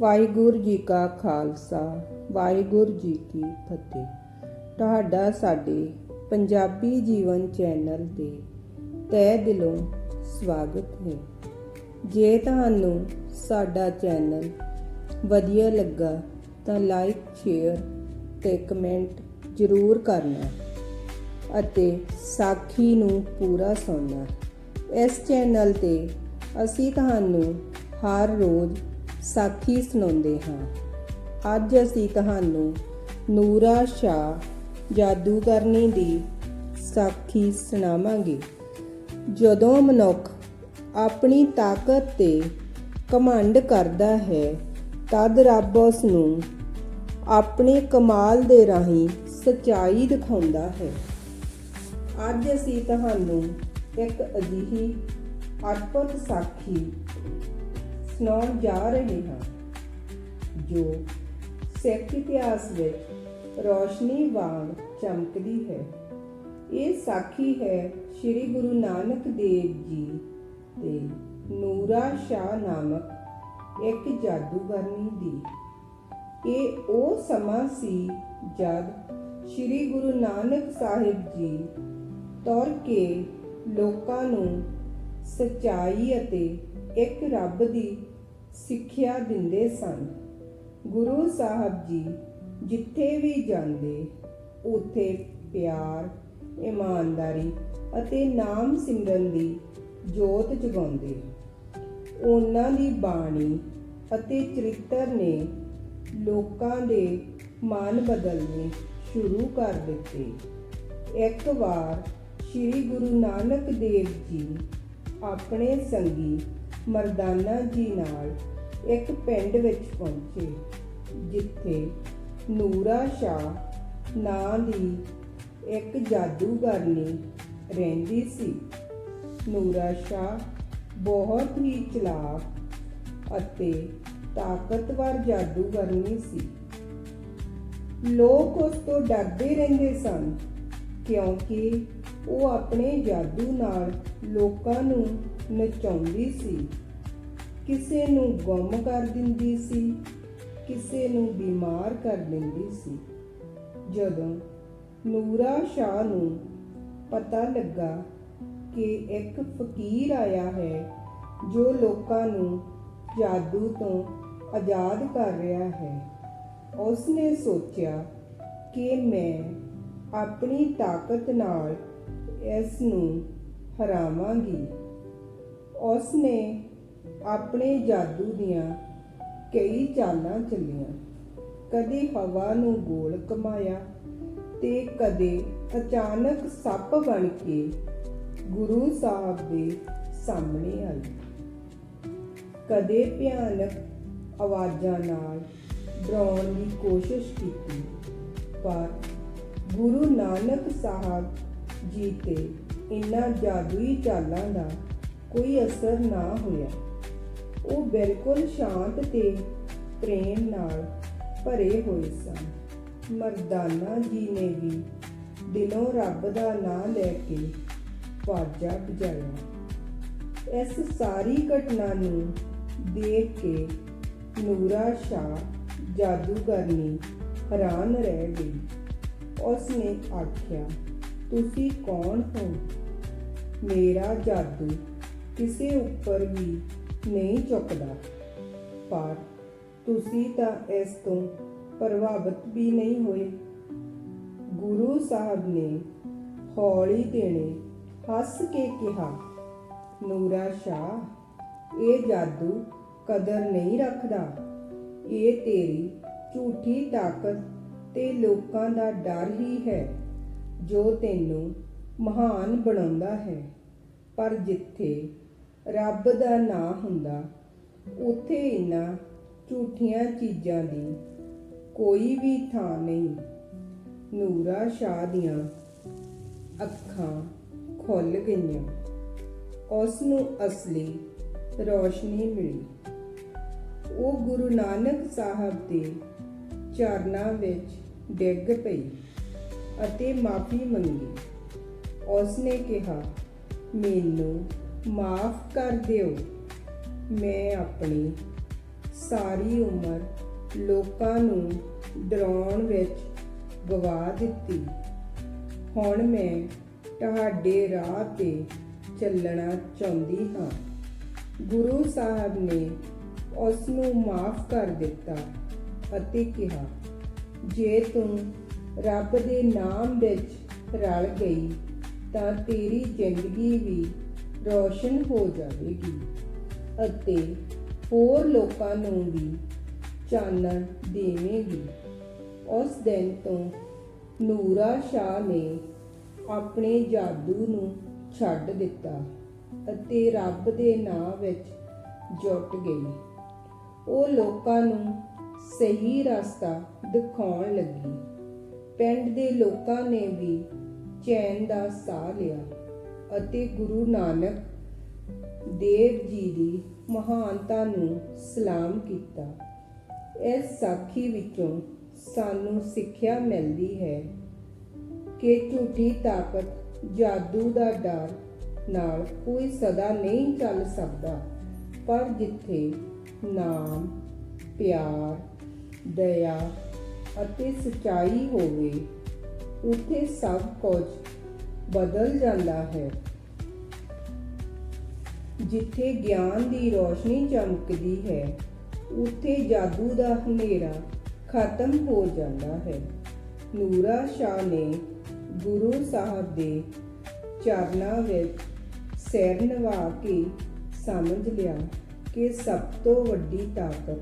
ਵਾਹਿਗੁਰੂ ਜੀ ਕਾ ਖਾਲਸਾ, ਵਾਹਿਗੁਰੂ ਜੀ ਕੀ ਫਤਿਹ। ਤੁਹਾਡਾ ਸਾਡੇ ਪੰਜਾਬੀ ਜੀਵਨ ਚੈਨਲ ਤੇ ਤਹਿ ਦਿਲੋਂ ਸਵਾਗਤ ਹੈ। ਜੇ ਤੁਹਾਨੂੰ ਸਾਡਾ ਚੈਨਲ ਵਧੀਆ ਲੱਗਾ ਤਾਂ ਲਾਈਕ, ਸ਼ੇਅਰ ਤੇ ਕਮੈਂਟ ਜ਼ਰੂਰ ਕਰਨਾ ਅਤੇ ਸਾਖੀ ਨੂੰ ਪੂਰਾ ਸੁਣਨਾ। ਇਸ ਚੈਨਲ ਤੇ ਅਸੀਂ ਤੁਹਾਨੂੰ ਹਰ ਰੋਜ਼ ਸਾਖੀ ਸੁਣਾਉਂਦੇ ਹਾਂ। ਅੱਜ ਅਸੀਂ ਤੁਹਾਨੂੰ ਨੂਰਾ ਸ਼ਾਹ ਜਾਦੂਗਰਨੀ ਦੀ ਸਾਖੀ ਸੁਣਾਵਾਂਗੇ। ਜਦੋਂ ਮਨੁੱਖ ਆਪਣੀ ਤਾਕਤ ਤੇ ਘਮੰਡ ਕਰਦਾ ਹੈ, ਤਦ ਰੱਬ ਉਸ ਨੂੰ ਆਪਣੇ ਕਮਾਲ ਦੇ ਰਾਹੀਂ ਸਚਾਈ ਦਿਖਾਉਂਦਾ ਹੈ। ਅੱਜ ਅਸੀਂ ਤੁਹਾਨੂੰ ਇੱਕ ਅਜਿਹੀ ਅਦਭੁਤ ਸਾਖੀ ਸੁਣਾਉਣ ਜਾ ਰਹੇ ਹਾਂ, ਜੋ ਸਿੱਖ ਇਤਿਹਾਸ ਵਿੱਚ ਰੋਸ਼ਨੀ ਵਾਂਗ ਚਮਕਦੀ ਹੈ। ਇਹ ਸਾਖੀ ਹੈ ਸ੍ਰੀ ਗੁਰੂ ਨਾਨਕ ਦੇਵ ਜੀ ਤੇ ਨੂਰਾ ਸ਼ਾਹ ਨਾਮਕ ਇੱਕ ਜਾਦੂਗਰਨੀ ਦੀ। ਇਹ ਉਹ ਸਮਾਂ ਸੀ ਜਦ ਸ੍ਰੀ ਗੁਰੂ ਨਾਨਕ ਸਾਹਿਬ ਜੀ ਤੁਰ ਕੇ ਲੋਕਾਂ ਨੂੰ ਸਚਾਈ ਅਤੇ ਇੱਕ ਰੱਬ ਦੀ ਸਿੱਖਿਆ ਦਿੰਦੇ ਸਨ। ਗੁਰੂ ਸਾਹਿਬ ਜੀ ਜਿੱਥੇ ਵੀ ਜਾਂਦੇ, ਉੱਥੇ ਪਿਆਰ, ਇਮਾਨਦਾਰੀ ਅਤੇ ਨਾਮ ਸਿਮਰਨ ਦੀ ਜੋਤ ਜਗਾਉਂਦੇ। ਉਹਨਾਂ ਦੀ ਬਾਣੀ ਅਤੇ ਚਰਿੱਤਰ ਨੇ ਲੋਕਾਂ ਦੇ ਮਨ ਬਦਲਨੇ ਸ਼ੁਰੂ ਕਰ ਦਿੱਤੇ। ਇੱਕ ਵਾਰ ਸ੍ਰੀ ਗੁਰੂ ਨਾਨਕ ਦੇਵ ਜੀ ਆਪਣੇ ਸੰਗੀ ਮਰਦਾਨਾ ਜੀ ਨਾਲ ਇੱਕ ਪਿੰਡ ਵਿੱਚ ਪਹੁੰਚੇ, ਜਿੱਥੇ ਨੂਰਾ ਸ਼ਾਹ ਨਾਂ ਦੀ ਇੱਕ ਜਾਦੂਗਰਨੀ ਰਹਿੰਦੀ ਸੀ। ਨੂਰਾ ਸ਼ਾਹ ਬਹੁਤ ਹੀ ਚਲਾਕ ਅਤੇ ਤਾਕਤਵਰ ਜਾਦੂਗਰਨੀ ਸੀ। ਲੋਕ ਉਸ ਤੋਂ ਡਰਦੇ ਰਹਿੰਦੇ ਸਨ, ਕਿਉਂਕਿ ਉਹ ਆਪਣੇ ਜਾਦੂ ਨਾਲ ਲੋਕਾਂ ਨੂੰ ਨਚਾਉਂਦੀ ਸੀ। ਕਿਸੇ ਨੂੰ ਗੁੰਮ ਕਰ ਦਿੰਦੀ ਸੀ, ਕਿਸੇ ਨੂੰ ਬਿਮਾਰ ਕਰ ਦਿੰਦੀ ਸੀ। ਜਦੋਂ ਨੂਰਾ ਸ਼ਾਹ ਨੂੰ ਪਤਾ ਲੱਗਾ ਕਿ ਇੱਕ ਫਕੀਰ ਆਇਆ ਹੈ, ਜੋ ਲੋਕਾਂ ਨੂੰ ਜਾਦੂ ਤੋਂ ਆਜ਼ਾਦ ਕਰ ਰਿਹਾ ਹੈ, ਉਸਨੇ ਸੋਚਿਆ ਕਿ ਮੈਂ ਆਪਣੀ ਤਾਕਤ ਨਾਲ ਇਸ ਨੂੰ ਹਰਾਵਾਂਗੀ। ਉਸਨੇ ਆਪਣੇ ਜਾਦੂ ਦੀਆਂ ਕਈ ਚਾਲਾਂ ਚੱਲੀਆਂ। ਕਦੇ ਹਵਾ ਨੂੰ ਗੋਲ ਕਮਾਇਆ ਤੇ ਕਦੇ ਅਚਾਨਕ ਸੱਪ ਬਣ ਕੇ ਗੁਰੂ ਸਾਹਿਬ ਦੇ ਸਾਹਮਣੇ ਆਈ। ਕਦੇ ਭਿਆਨਕ ਆਵਾਜ਼ਾਂ ਨਾਲ ਡਰਾਉਣ ਦੀ ਕੋਸ਼ਿਸ਼ ਕੀਤੀ, ਪਰ ਗੁਰੂ ਨਾਨਕ ਸਾਹਿਬ ਜੀ ਤੇ ਇਨ੍ਹਾਂ ਜਾਦੂਈ ਚਾਲਾਂ ਦਾ ਕੋਈ ਅਸਰ ਨਾ ਹੋਇਆ। ਉਹ ਬਿਲਕੁਲ ਸ਼ਾਂਤ ਤੇ ਪ੍ਰੇਮ ਨਾਲ ਭਰੇ ਹੋਏ ਸਨ। ਮਰਦਾਨਾ ਜੀ ਨੇ ਵੀ ਦਿਲੋਂ ਰੱਬ ਦਾ ਨਾਮ ਲੈ ਕੇ ਵਾਜਾ ਵਜਾਇਆ। ਇਸ ਸਾਰੀ ਘਟਨਾ ਨੂੰ ਦੇਖ ਕੇ ਨੂਰਾ ਸ਼ਾਹ ਜਾਦੂਗਰਨੀ ਹੈਰਾਨ ਰਹਿ ਗਈ। ਉਸਨੇ ਆਖਿਆ ਤੁਸੀਂ ਕੌਣ ਹੋ? ਮੇਰਾ ਜਾਦੂ ਕਿਸੇ ਉੱਪਰ ਵੀ ਨਹੀਂ ਚੁੱਕਦਾ। ਪਰ ਤੁਸੀਂ ਤਾਂ ਇਸ ਤੋਂ ਪ੍ਰਭਾਵਿਤ ਵੀ ਨਹੀਂ ਹੋਏ। ਗੁਰੂ ਸਾਹਿਬ ਨੇ ਹੌਲੀ ਦੇਣੇ ਹੱਸ ਕੇ ਕਿਹਾ, ਨੂਰਾ ਸ਼ਾਹ, ਇਹ ਜਾਦੂ ਕਦਰ ਨਹੀਂ ਰੱਖਦਾ। ਇਹ ਤੇਰੀ ਝੂਠੀ ਤਾਕਤ ਤੇ ਲੋਕਾਂ ਦਾ ਡਰ ਹੀ ਹੈ। ਜੋ ਤੈਨੂੰ ਮਹਾਨ ਬਣਾਉਂਦਾ ਹੈ। ਪਰ ਜਿੱਥੇ ਰੱਬ ਦਾ ਨਾਂ ਹੁੰਦਾ, ਉੱਥੇ ਇਨ੍ਹਾਂ ਝੂਠੀਆਂ ਚੀਜ਼ਾਂ ਦੀ ਕੋਈ ਵੀ ਥਾਂ ਨਹੀਂ। ਨੂਰਾ ਸ਼ਾਹ ਦੀਆਂ ਅੱਖਾਂ ਖੁੱਲ ਗਈਆਂ। ਉਸ ਨੂੰ ਅਸਲੀ ਰੋਸ਼ਨੀ ਮਿਲੀ। ਉਹ ਗੁਰੂ ਨਾਨਕ ਸਾਹਿਬ ਦੇ ਚਰਨਾਂ ਵਿੱਚ ਡਿੱਗ ਪਈ। ਅਤੇ ਮਾਫੀ ਮੰਗੀ। ਉਸਨੇ ਕਿਹਾ, ਮੈਨੂੰ ਮਾਫ ਕਰ ਦਿਓ। ਮੈਂ ਆਪਣੀ ਸਾਰੀ ਉਮਰ ਲੋਕਾਂ ਨੂੰ ਡਰਾਉਣ ਵਿੱਚ ਗਵਾ ਦਿੱਤੀ। ਹੁਣ ਮੈਂ ਤੁਹਾਡੇ ਰਾਹ ਤੇ ਚੱਲਣਾ ਚਾਹੁੰਦੀ ਹਾਂ। ਗੁਰੂ ਸਾਹਿਬ ਨੇ ਉਸ ਨੂੰ ਮਾਫ ਕਰ ਦਿੱਤਾ ਅਤੇ ਕਿਹਾ, ਜੇ ਤੂੰ ਰੱਬ ਦੇ ਨਾਮ ਵਿੱਚ ਰਲ ਗਈ, ਤਾਂ ਤੇਰੀ ਜ਼ਿੰਦਗੀ ਵੀ ਰੋਸ਼ਨ ਹੋ ਜਾਵੇਗੀ ਅਤੇ ਹੋਰ ਲੋਕਾਂ ਨੂੰ ਵੀ ਚਾਨਣ ਦੇਵੇਗੀ। ਉਸ ਦਿਨ ਤੋਂ ਨੂਰਾ ਸ਼ਾਹ ਨੇ ਆਪਣੇ ਜਾਦੂ ਨੂੰ ਛੱਡ ਦਿੱਤਾ ਅਤੇ ਰੱਬ ਦੇ ਨਾਂ ਵਿੱਚ ਜੁਟ ਗਈ। ਉਹ ਲੋਕਾਂ ਨੂੰ ਸਹੀ ਰਸਤਾ ਦਿਖਾਉਣ ਲੱਗੀ। ਪਿੰਡ ਦੇ ਲੋਕਾਂ ਨੇ ਵੀ ਚੈਨ ਦਾ ਸਾਹ ਲਿਆ ਅਤੇ ਗੁਰੂ ਨਾਨਕ ਦੇਵ ਜੀ ਦੀ ਮਹਾਨਤਾ ਨੂੰ ਸਲਾਮ ਕੀਤਾ। ਇਸ ਸਾਖੀ ਵਿੱਚੋਂ ਸਾਨੂੰ ਸਿੱਖਿਆ ਮਿਲਦੀ ਹੈ ਕਿ ਝੂਠੀ ਤਾਕਤ, ਜਾਦੂ ਦਾ ਡਰ ਨਾਲ ਕੋਈ ਸਦਾ ਨਹੀਂ ਚੱਲ ਸਕਦਾ, ਪਰ ਜਿੱਥੇ ਨਾਮ, ਪਿਆਰ, ਦਇਆ ਅਤੇ ਸਚਾਈ ਹੋਵੇ, ਉੱਥੇ ਸਭ ਕੁਝ ਬਦਲ ਜਾਂਦਾ ਹੈ। ਜਿੱਥੇ ਗਿਆਨ ਦੀ ਰੋਸ਼ਨੀ ਚਮਕਦੀ ਹੈ, ਉੱਥੇ ਜਾਦੂ ਦਾ ਹਨੇਰਾ ਖਤਮ ਹੋ ਜਾਂਦਾ ਹੈ। ਨੂਰਾ ਸ਼ਾਹ ਨੇ ਗੁਰੂ ਸਾਹਿਬ ਦੇ ਚਰਨਾਂ ਵਿੱਚ ਸਿਰ ਨਵਾ ਕੇ ਸਮਝ ਲਿਆ ਕਿ ਸਭ ਤੋਂ ਵੱਡੀ ਤਾਕਤ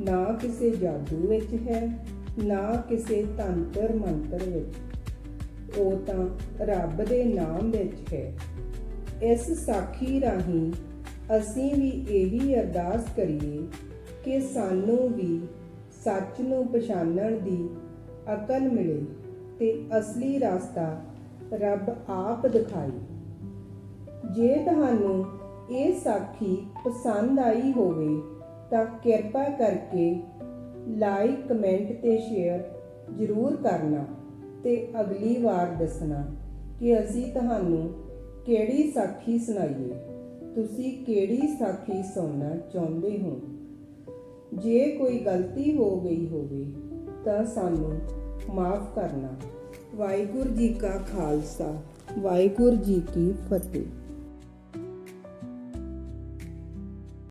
ਨਾ ਕਿਸੇ ਜਾਦੂ ਵਿੱਚ ਹੈ ਨਾ ਕਿਸੇ ਤੰਤਰ ਮੰਤਰ ਵਿੱਚ। ਉਹ ਤਾਂ ਰੱਬ ਦੇ ਨਾਮ ਵਿੱਚ ਹੈ। ਇਸ ਸਾਖੀ ਰਾਹੀਂ ਅਸੀਂ ਵੀ ਇਹੀ ਅਰਦਾਸ ਕਰੀਏ ਕਿ ਸਾਨੂੰ ਵੀ ਸੱਚ ਨੂੰ ਪਛਾਣਨ ਦੀ ਅਕਲ ਮਿਲੇ ਤੇ ਅਸਲੀ ਰਸਤਾ ਰੱਬ ਆਪ ਦਿਖਾਈ ਜੇ ਤੁਹਾਨੂੰ ਇਹ ਸਾਖੀ ਪਸੰਦ ਆਈ ਹੋਵੇ ਤਾਂ ਕਿਰਪਾ ਕਰਕੇ ਲਾਈਕ, ਕਮੈਂਟ ਤੇ ਸ਼ੇਅਰ ਜ਼ਰੂਰ ਕਰਨਾ ਤੇ ਅਗਲੀ ਵਾਰ ਦੱਸਣਾ ਕਿ ਅਸੀਂ ਤੁਹਾਨੂੰ ਕਿਹੜੀ ਸਾਖੀ ਸੁਣਾਈਏ। ਤੁਸੀਂ ਕਿਹੜੀ ਸਾਖੀ ਸੁਣਨਾ ਚਾਹੁੰਦੇ ਹੋ? ਜੇ ਕੋਈ ਗਲਤੀ ਹੋ ਗਈ ਹੋਵੇ ਤਾਂ ਸਾਨੂੰ ਮਾਫ ਕਰਨਾ। ਵਾਹਿਗੁਰੂ ਜੀ ਕਾ ਖਾਲਸਾ, ਵਾਹਿਗੁਰੂ ਜੀ ਕੀ ਫਤਿਹ।